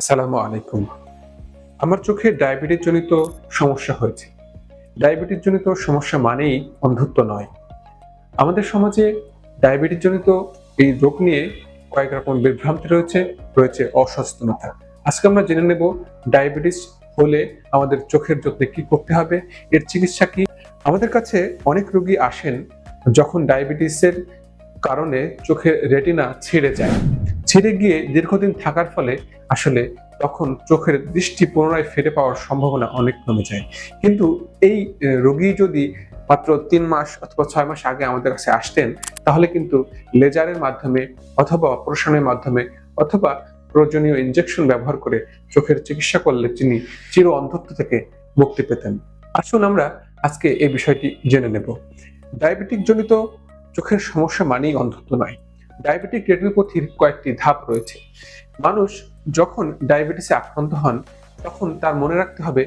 আসসালামু আলাইকুম। আমার চোখে ডায়াবেটিস জনিত সমস্যা হয়েছে। ডায়াবেটিস জনিত সমস্যা মানেই অন্ধত্ব নয়। আমাদের সমাজে ডায়াবেটিস জনিত এই রোগ নিয়ে কয়েক রকম বিভ্রান্তি রয়েছে রয়েছে অসচেতনতা আজকে আমরা জেনে নেব ডায়াবেটিস হলে আমাদের চোখের যত্নে কি করতে হবে, এর চিকিৎসা কি? আমাদের কাছে অনেক রোগী আসেন যখন ডায়াবেটিসের কারণে চোখের রেটিনা ছিঁড়ে যায়। ছিঁড়ে গিয়ে দীর্ঘদিন থাকার ফলে আসলে তখন চোখের দৃষ্টি পুনরায় ফিরে পাওয়ার সম্ভাবনা অনেক কমে যায়। কিন্তু এই রোগী যদি মাত্র তিন মাস অথবা ছয় মাস আগে আমাদের কাছে আসতেন, তাহলে কিন্তু লেজারের মাধ্যমে অথবা অপারেশনের মাধ্যমে অথবা প্রয়োজনীয় ইনজেকশন ব্যবহার করে চোখের চিকিৎসা করলে তিনি চির অন্ধত্ব থেকে মুক্তি পেতেন। আসুন আমরা আজকে এই বিষয়টি জেনে নেব। ডায়াবেটিক জনিত চোখের সমস্যা মানেই অন্ধত্ব নয়। ডায়াবেটিক রেটিনোপ্যাথির কয়েকটি ধাপ রয়েছে। মানুষ যখন ডায়াবেটিসে আক্রান্ত হন, তখন তার মনে রাখতে হবে,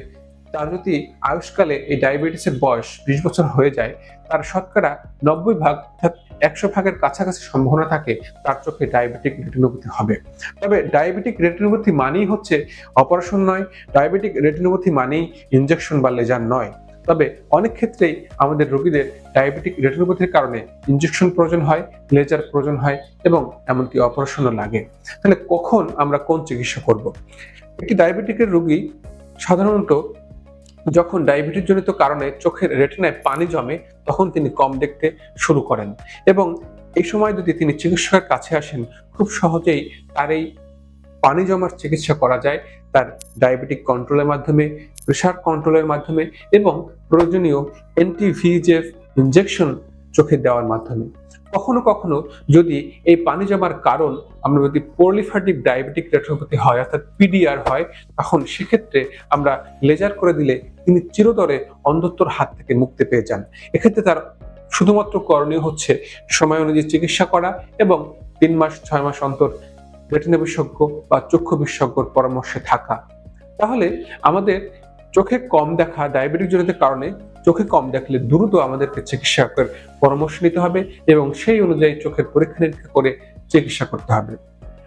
তার যদি আয়ুষ্কালে এই ডায়াবেটিসের বয়স বিশ বছর হয়ে যায়, তার শতকরা নব্বই ভাগ একশো ভাগের কাছাকাছি সম্ভাবনা থাকে তার চোখে ডায়াবেটিক রেটিনোপ্যাথি হবে। তবে ডায়াবেটিক রেটিনোপ্যাথি মানেই হচ্ছে অপারেশন নয়, ডায়াবেটিক রেটিনোপ্যাথি মানেই ইনজেকশন বা লেজার নয়। তবে অনেক ক্ষেত্রেই আমাদের রোগীদের ডায়াবেটিক রেটিনোপ্যাথির কারণে ইনজেকশন প্রয়োজন হয় লেজার প্রয়োজন হয় এবং এমনকি অপারেশনও লাগে। তাহলে কখন আমরা কোন চিকিৎসা করব? একটি ডায়াবেটিকের রোগী সাধারণত যখন ডায়াবেটিস জনিত কারণে চোখের রেটিনায় পানি জমে, তখন তিনি কম দেখতে শুরু করেন এবং এই সময় যদি তিনি চিকিৎসকের কাছে আসেন, খুব সহজেই তার এই পানি জমার চিকিৎসা করা যায়, তার ডায়াবেটিক কন্ট্রোলের মাধ্যমে প্রেশার কন্ট্রোলের মাধ্যমে এবং প্রয়োজনীয় অ্যান্টিভিজেফ ইনজেকশন চোখে দেওয়ার মাধ্যমে। কখনো কখনো যদি এই পানি জমার কারণ আমরা যদি পলিফাটিক ডায়াবেটিক রেটিনোপ্যাথি হয়, অর্থাৎ পিডিআর হয়, তখন সেক্ষেত্রে আমরা লেজার করে দিলে তিনি চিরতরে অন্ধত্বর হাত থেকে মুক্তি পেয়ে যান। এক্ষেত্রে তার শুধুমাত্র করণীয় হচ্ছে সময় অনুযায়ী চিকিৎসা করা এবং তিন মাস, ছয় মাস অন্তর রেটিনা বিশেষজ্ঞ বা চক্ষু বিশেষজ্ঞর পরামর্শে থাকা। তাহলে আমাদের চোখে কম দেখা ডায়াবেটিক জনিত কারণে চোখে কম দেখলে দ্রুত আমাদেরকে চিকিৎসকের পরামর্শ নিতে হবে এবং সেই অনুযায়ী চোখের পরীক্ষা নিরীক্ষা করে চিকিৎসা করতে হবে।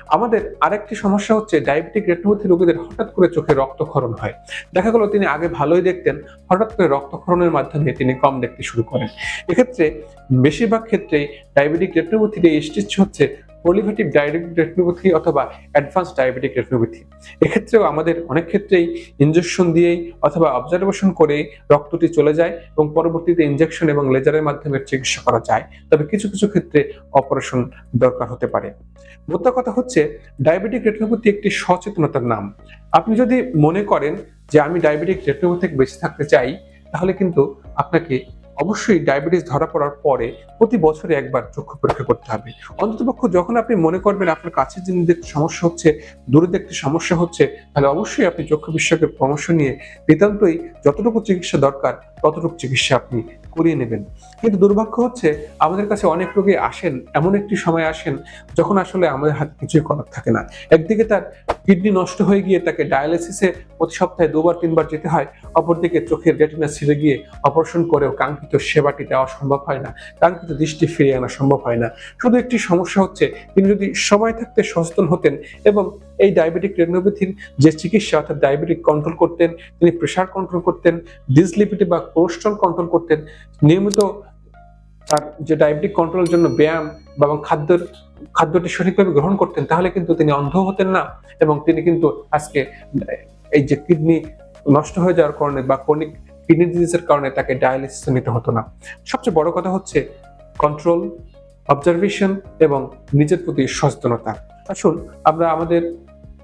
আমাদের আরেকটি সমস্যা হচ্ছে ডায়াবেটিক রেটিনোপ্যাথি রোগীদের হঠাৎ করে চোখে রক্তক্ষরণ হয়। দেখা গেল তিনি আগে ভালোই দেখতেন, হঠাৎ করে রক্তক্ষরণের মাধ্যমে তিনি কম দেখতে শুরু করেন। এক্ষেত্রে বেশিরভাগ ক্ষেত্রেই ডায়াবেটিক রেটিনোপ্যাথির এই স্টেজ হচ্ছে পলিভেটিভ ডায়াবেটিক রেটিনোপ্যাথি অথবা অ্যাডভান্স ডায়াবেটিক রেটিনোপ্যাথি এক্ষেত্রেও আমাদের অনেক ক্ষেত্রেই ইঞ্জেকশন দিয়েই অথবা অবজারভেশন করেই রক্তটি চলে যায় এবং পরবর্তীতে ইঞ্জেকশন এবং লেজারের মাধ্যমে চিকিৎসা করা যায়। তবে কিছু কিছু ক্ষেত্রে অপারেশন দরকার হতে পারে। মোদ্দা কথা হচ্ছে ডায়াবেটিক রেটিনোপ্যাথি একটি সচেতনতার নাম। আপনি যদি মনে করেন যে আমি ডায়াবেটিক রেটিনোপ্যাথি থেকে বেঁচে থাকতে চাই, তাহলে কিন্তু আপনাকে অবশ্যই ডায়াবেটিস ধরা পড়ার পরে প্রতি বছরে একবার চক্ষু পরীক্ষা করতে হবে। অন্ততপক্ষ যখন আপনি মনে করবেন আপনার কাছে যিনি দেখতে সমস্যা হচ্ছে দূরে দেখতে সমস্যা হচ্ছে, তাহলে অবশ্যই আপনি চক্ষু বিশেষজ্ঞের পরামর্শ নিয়ে নিতান্তই যতটুকু চিকিৎসা দরকার ততটুকু চিকিৎসা আপনি করিয়ে নেবেন। কিন্তু দুর্ভাগ্য হচ্ছে আমাদের কাছে অনেক রোগী আসেন, এমন একটি সময় আসেন যখন আসলে আমাদের হাতে কিছুই করার থাকে না। একদিকে তার কিডনি নষ্ট হয়ে গিয়ে তাকে ডায়ালিসিসে প্রতি সপ্তাহে দুবার, তিনবার যেতে হয়। অপরদিকে চোখের রেটিনা ছিঁড়ে গিয়ে অপারেশন করেও কাঙ্ক্ষিত সেবাটি দেওয়া সম্ভব হয় না। কাঙ্ক্ষিত দৃষ্টি ফিরিয়ে আনা সম্ভব হয় না। শুধু একটি সমস্যা হচ্ছে, তিনি যদি সময় থাকতে সচেতন হতেন এবং এই ডায়াবেটিক রেটিনোপ্যাথির যে চিকিৎসা অর্থাৎ ডায়াবেটিক কন্ট্রোল করতেন, তিনি প্রেশার কন্ট্রোল করতেন ডিসলিপিডি বা কোলেস্ট্রল কন্ট্রোল করতেন, নিয়মিত তার যে ডায়াবেটিক কন্ট্রোলের জন্য ব্যায়াম বা খাদ্যের, খাদ্যটি সঠিকভাবে গ্রহণ করতেন, তাহলে কিন্তু তিনি অন্ধ হতেন না এবং তিনি কিন্তু আজকে এই যে কিডনি নষ্ট হয়ে যাওয়ার কারণে বা ক্রনিক কিডনি ডিজিজের কারণে তাকে ডায়ালিসিস নিতে হতো না। সবচেয়ে বড় কথা হচ্ছে কন্ট্রোল অবজারভেশন এবং নিজের প্রতি সচেতনতা। আসুন, আমরা আমাদের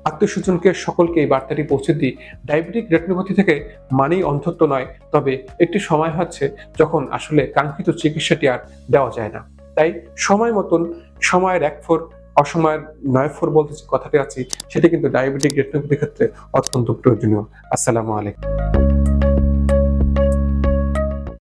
আত্মীয় স্বজনকে সকলকে এই বার্তাটি পৌঁছে দিই। ডায়াবেটিক রেটিনোপ্যাথি থেকে মানেই অন্ধত্ব নয়, তবে একটি সময় হচ্ছে যখন আসলে কাঙ্ক্ষিত চিকিৎসাটি আর দেওয়া যায় না। তাই সময় মতন, সময়ের এক ফোর অসময়ের নয় ফোর বলতে যে কথাটি আছে, সেটা কিন্তু ডায়াবেটিক রেটিনোপ্যাথির ক্ষেত্রে অত্যন্ত প্রয়োজনীয়। আসসালামু আলাইকুম।